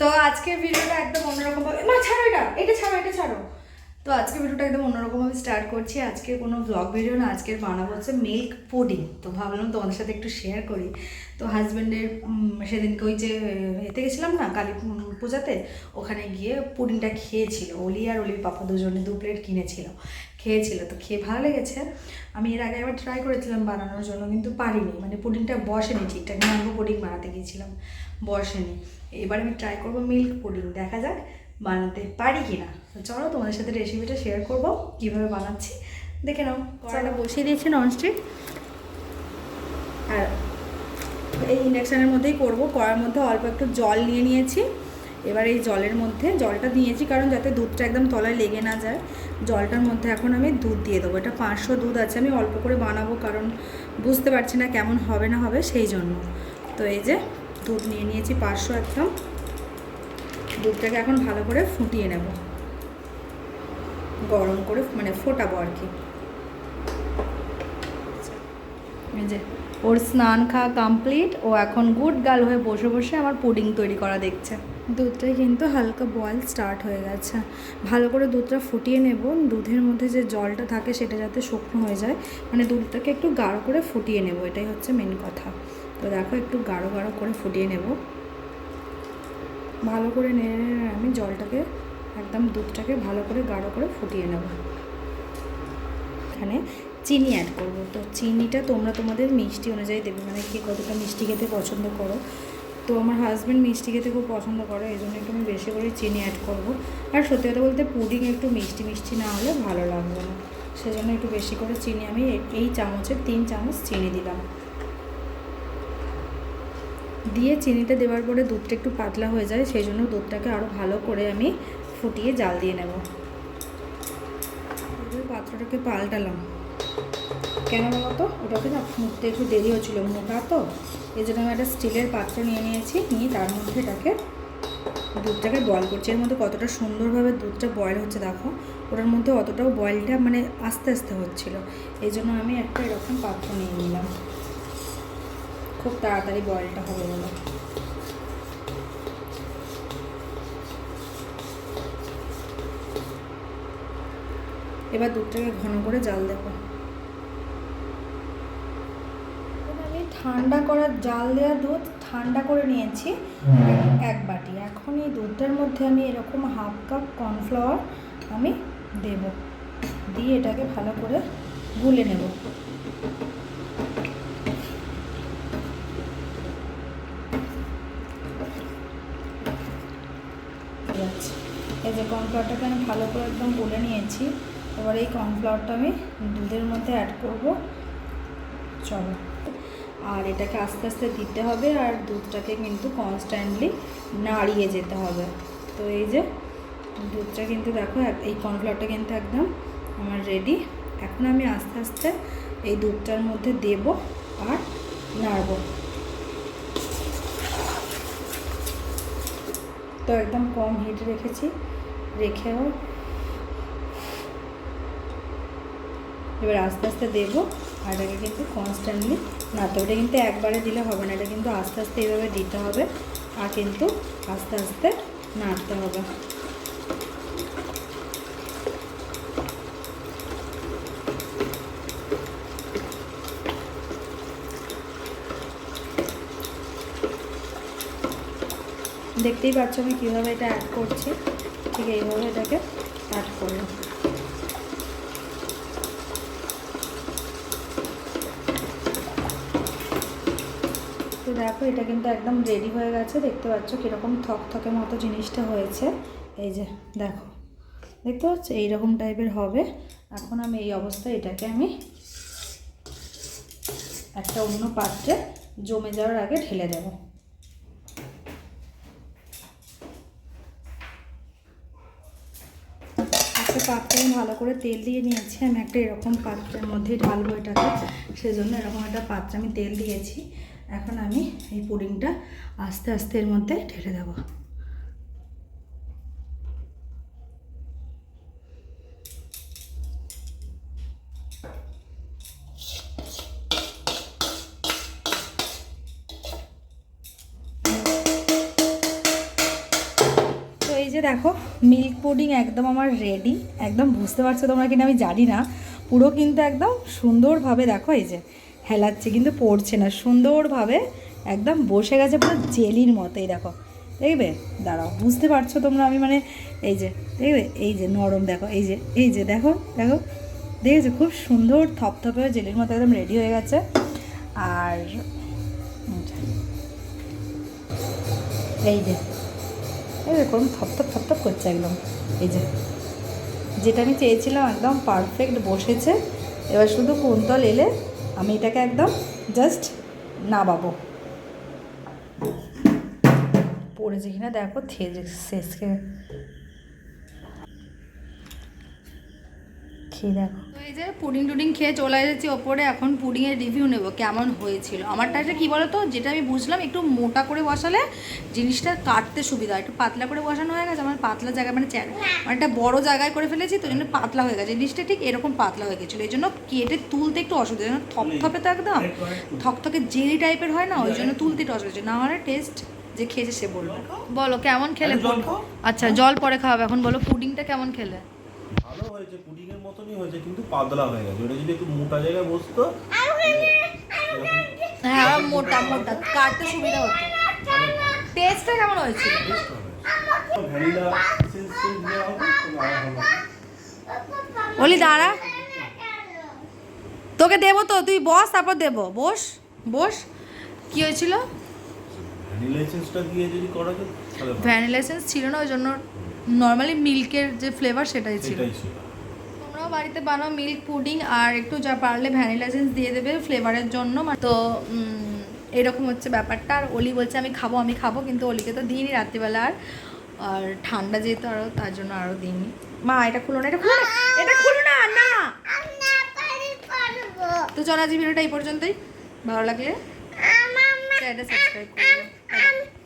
তো আজকের ভিডিওটা একদম অন্যরকম ভাবে মা ছাড়ো এটা এটা ছাড়ো এটা ছাড়ো। তো আজকে ভিডিওটা একদম অন্যরকমভাবে স্টার্ট করছি। আজকে কোনো ব্লগ ভিডিও না, আজকের বানাবো হচ্ছে মিল্ক পুডিং তো ভাবলাম তোমাদের সাথে একটু শেয়ার করি। তো হাজব্যান্ডের সেদিনকে ওই যে এতে গেছিলাম না, কালী পূজাতে? ওখানে গিয়ে পুডিংটা খেয়েছিল। অলি আর অলির পাপা দুজনে দু প্লেট কিনেছিল। খেয়েছিল। তো খেয়ে ভালো লেগেছে। আমি এর আগে একবার ট্রাই করেছিলাম বানানোর জন্য, কিন্তু পারিনি। মানে পুডিংটা বসেনি ঠিকঠাক। ম্যাঙ্গো পুডিং বানাতে গিয়েছিলাম। বসেনি। এবার আমি ট্রাই করব মিল্ক পুডিং দেখা যাক বানাতে পারি কি না চলো তোমাদের সাথে রেসিপিটা শেয়ার করব কীভাবে বানাচ্ছি। দেখে নাও কড়াটা বসিয়ে দিয়েছি ননস্টিক আর এই ইন্ডাকশানের মধ্যেই করব কড়ার মধ্যে অল্প একটু জল নিয়ে নিয়েছি। এবার এই জলের মধ্যে জলটা দিয়েছি কারণ যাতে দুধটা একদম তলায় লেগে না যায় জলটার মধ্যে এখন আমি দুধ দিয়ে দেবো। এটা পাঁচশো দুধ আছে আমি অল্প করে বানাবো কারণ বুঝতে পারছি না কেমন হবে না হবে সেই জন্য। তো এই যে দুধ নিয়ে নিয়েছি পাঁচশো একদম। দুধটাকে এখন ভালো করে ফুটিয়ে নেব। গরম করে মানে ফোটাবো আর কি। যে, ওর স্নান খাওয়া কমপ্লিট ও এখন গুড গার্ল হয়ে বসে বসে আমার পুডিং তৈরি করা দেখছে। দুধটা কিন্তু হালকা বয়েল স্টার্ট হয়ে গেছে। ভালো করে দুধটা ফুটিয়ে নেব। দুধের মধ্যে যে জলটা থাকে সেটা যাতে শুকনো হয়ে যায় মানে দুধটাকে একটু গাঢ় করে ফুটিয়ে নেব, এটাই হচ্ছে মেন কথা। তো দেখো, একটু গাঢ় গাঢ় করে ফুটিয়ে নেব। ভালো করে নেড়ে আমি জলটাকে একদম দুধটাকে ভালো করে গাঢ় করে ফুটিয়ে নেব। এখানে চিনি অ্যাড করব। তো চিনিটা তোমরা তোমাদের মিষ্টি অনুযায়ী দেবে। মানে কে কতটা মিষ্টি খেতে পছন্দ করো। তো আমার হাজব্যান্ড মিষ্টি খেতে খুব পছন্দ করে এই জন্য একটু আমি বেশি করে চিনি অ্যাড করব। আর সত্যি কথা বলতে পুডিং একটু মিষ্টি মিষ্টি না হলে ভালো লাগবে না। সেজন্য একটু বেশি করে চিনি আমি এই চামচের তিন চামচ চিনি দিলাম। দিয়ে চিনিটা দেওয়ার পরে দুধটা একটু পাতলা হয়ে যায় সেই জন্য দুধটাকে আরও ভালো করে আমি ফুটিয়ে জাল দিয়ে নেব। পাত্রটাকে পাল্টালাম। কেন বলো তো? ওটাতে না ফুটতে একটু দেরি হচ্ছিল, মোটা তো। এই জন্য আমি একটা স্টিলের পাত্র নিয়ে নিয়েছি, নিয়ে তার মধ্যে এটাকে দুধটাকে বয়েল করছি। এর মধ্যে কতটা সুন্দরভাবে দুধটা বয়েল হচ্ছে দেখো, ওটার মধ্যে অতটাও বয়েলটা মানে আস্তে আস্তে হচ্ছিল। এই জন্য আমি একটা এরকম পাত্র নিয়ে নিলাম। খুব তাড়াতাড়ি বয়েলটা হবে বলে এবার দুধটাকে ঘন করে জাল দেবো। আমি ঠান্ডা করার জাল দেওয়া দুধ ঠান্ডা করে নিয়েছি এক বাটি। এখন এই দুধটার মধ্যে আমি এরকম হাফ কাপ কর্নফ্লাওয়ার আমি দেব। দিয়ে এটাকে ভালো করে গুলে নেব। এই যে কর্নফ্লাওয়ারটাকে আমি ভালো করে একদম গুলে নিয়েছি। এবার এই কর্নফ্লাওয়ারটা আমি দুধের মধ্যে অ্যাড করব। চলো। আর এটাকে আস্তে আস্তে দিতে হবে আর দুধটাকে কিন্তু কনস্ট্যান্টলি নাড়িয়ে যেতে হবে। তো এই যে দুধটা কিন্তু দেখো, এই কর্নফ্লাওয়ারটা কিন্তু একদম আমার রেডি এখন আমি আস্তে আস্তে এই দুধটার মধ্যে দেব আর নাড়বো। তো একদম কম হিট রেখেছি, রেখেও এবার আস্তে আস্তে দেবো আর এটাকে কিন্তু কনস্ট্যান্টলি নাড়তে হবে। কিন্তু একবারে দিলে হবে না, এটা কিন্তু আস্তে আস্তে এইভাবে দিতে হবে আর কিন্তু আস্তে আস্তে নাড়তে হবে। দেখতেই পাচ্ছ আমি কীভাবে এটা অ্যাড করছি? ঠিক এইভাবে এটাকে অ্যাড করলাম তো দেখো, এটা কিন্তু একদম রেডি হয়ে গেছে। দেখতে পাচ্ছ কীরকম থকথকে মতো জিনিসটা হয়েছে। এই যে, দেখো। দেখতে পাচ্ছ? এইরকম টাইপের হবে। এখন আমি এই অবস্থায় এটাকে আমি একটা অন্য পাত্রে জমে যাওয়ার আগে ঢেলে দেবো। একটা পাত্রে আমি ভালো করে তেল দিয়ে নিয়েছি। আমি একটা এরকম পাত্রের মধ্যে ঢালবো এটাকে। সেজন্য এরকম একটা পাত্রে আমি তেল দিয়েছি। এখন আমি এই পুডিংটা আস্তে আস্তে এর মধ্যে ঢেলে দেবো। যে দেখো মিল্ক পুডিং একদম আমার রেডি একদম বুঝতে পারছ তোমরা কিনা আমি জানি না। পুরো কিন্তু একদম সুন্দরভাবে দেখো এই যে। হেলাচ্ছে, কিন্তু পড়ছে না। সুন্দরভাবে একদম বসে গেছে পুরো জেলির মতোই দেখো। দেখবে? দাঁড়াও, বুঝতে পারছ তোমরা আমি মানে এই যে, দেখবে? এই যে নরম, দেখো, এই যে এই যে, দেখো দেখো। দেখেছ? খুব সুন্দর থপথপে জেলির মতো একদম রেডি হয়ে গেছে। আর এই যে, এই দেখুন থপথপ থপথপ করছে একদম, এই যে। যেটা আমি চেয়েছিলাম একদম পারফেক্ট বসেছে। এবার শুধু কুন্তল এলে আমি এটাকে একদম জাস্ট নাবাবো পড়েছে কিনা দেখো থেজে শেষকে খেয়ে দেখো। এই যে পুডিং টুডিং খেয়ে চলে এসেছি ওপরে এখন পুডিংয়ের রিভিউ নেব কেমন হয়েছিল? আমারটা একটা কী বলো তো যেটা আমি বুঝলাম একটু মোটা করে বসালে জিনিসটা কাটতে সুবিধা হয় একটু পাতলা করে বসানো হয়ে গেছে আমার পাতলা জায়গায় মানে চ্যা- মানে একটা বড় জায়গায় করে ফেলেছি তো জন্য পাতলা হয়ে গেছে। জিনিসটা ঠিক এরকম পাতলা হয়ে গেছিল এই জন্য কেটে তুলতে একটু অসুবিধা যেন থপথপে তো একদম থকথকে জেলি টাইপের হয় না ওই জন্য তুলতে একটু অসুবিধা না হলে টেস্ট যে খেয়েছে সে বলবে। বলো কেমন খেলে আচ্ছা জল পরে খাওয়াবে এখন বলো পুডিংটা কেমন খেলে? হয়েছে পুডিং এর মতনই হয়েছে কিন্তু পাতলা হয়ে গেছে। ওটা যদি একটু মোটা জায়গায় বসতো হ্যাঁ মোটা মোটা। কাটতে সুবিধা হতো। টেস্টটা কেমন হয়েছে ভ্যানিলা দেওয়া আরও ভালো হবে। বলি দাঁড়া। তোকে দেবো তো তুই বস তারপর দেবো। বস বস। কি হয়েছিল? ভ্যানিলা এসেন্সটা দিয়ে যদি করা যেত ভ্যানিলা এসেন্স ছিল না ওই জন্য নর্মালি মিল্কের যে ফ্লেভার সেটাই ছিল। তোমরাও বাড়িতে বানাও মিল্ক পুডিং আর একটু যা পারলে ভ্যানিলা এসেন্স দিয়ে দেবে ফ্লেভারের জন্য। তো এরকম হচ্ছে ব্যাপারটা। আর অলি বলছে আমি খাব আমি খাব। কিন্তু অলিকে তো দিইনি রাত্রিবেলা আর। আর ঠান্ডা যেহেতু আরও তার জন্য আরও দিইনি। মা এটা খুলো না এটা খুলো না এটা খুলো না না। তো চলো আজ ভিডিওটা এই পর্যন্তই। ভালো লাগলে চ্যানেলটা সাবস্ক্রাইব করবে